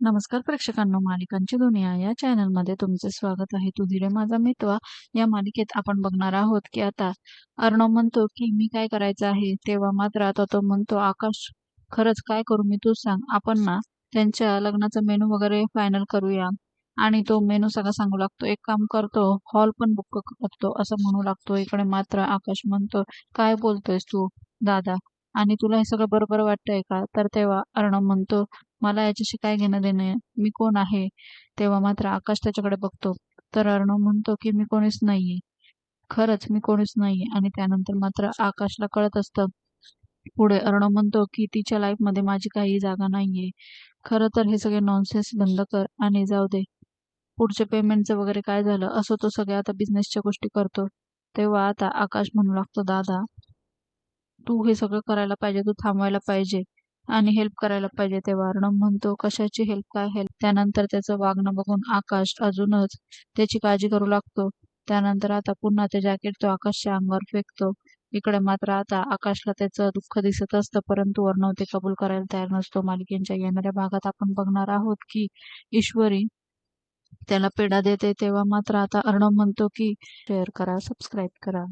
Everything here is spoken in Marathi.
नमस्कार प्रेक्षकांनो मालिकांची दुनिया या चॅनलमध्ये तुमचे स्वागत आहे. तू धीरे माझा मित्र या मालिकेत आपण बघणार आहोत की आता अर्णव म्हणतो की मी काय करायचं आहे? तेव्हा मात्र आता तो म्हणतो आकाश खरंच काय करू मी? तू सांग. आपण ना त्यांच्या लग्नाचा मेनू वगैरे फायनल करूया. आणि तो मेनू सगळा सांगू लागतो. एक काम करतो हॉल पण बुक करतो असं म्हणू लागतो. इकडे मात्र आकाश म्हणतो काय बोलतोयस तू दादा? आणि तुला हे सगळं बरोबर वाटतंय का? तर तेव्हा अर्णव म्हणतो मला याच्याशी काय घेणं देणं आहे? मी कोण आहे? तेव्हा मात्र आकाश त्याच्याकडे बघतो. तर अर्णव म्हणतो की मी कोणीच नाहीये. खरंच मी कोणीच नाहीये. आणि त्यानंतर मात्र आकाशला कळत असतं. पुढे अर्णव म्हणतो की तिच्या लाईफमध्ये माझी काही जागा नाहीये. खरं तर हे सगळे नॉनसेन्स बंद कर आणि जाऊ दे. पुढच्या पेमेंटचं वगैरे काय झालं असं तो सगळ्या आता बिझनेसच्या गोष्टी करतो. तेव्हा आता आकाश म्हणू लागतो दादा तू हे सगळं करायला पाहिजे तू थांबवायला पाहिजे. आणि हेल्प करायला पाहिजे तेव्हा अर्णव म्हणतो कशाची हेल्प काय हेल्प त्यानंतर त्याचं वागणं बघून आकाश अजूनच त्याची काळजी करू लागतो. त्यानंतर आता पुन्हा ते जॅकेट तो आकाशच्या अंगावर फेकतो. इकडे मात्र आता आकाशला त्याचं दुःख दिसत असतं परंतु अर्णव ते कबूल करायला तयार नसतो. मालिकेच्या येणाऱ्या भागात आपण बघणार आहोत की ईश्वरी त्याला पेढा देते तेव्हा मात्र आता अर्णव म्हणतो की शेअर करा सबस्क्राईब करा.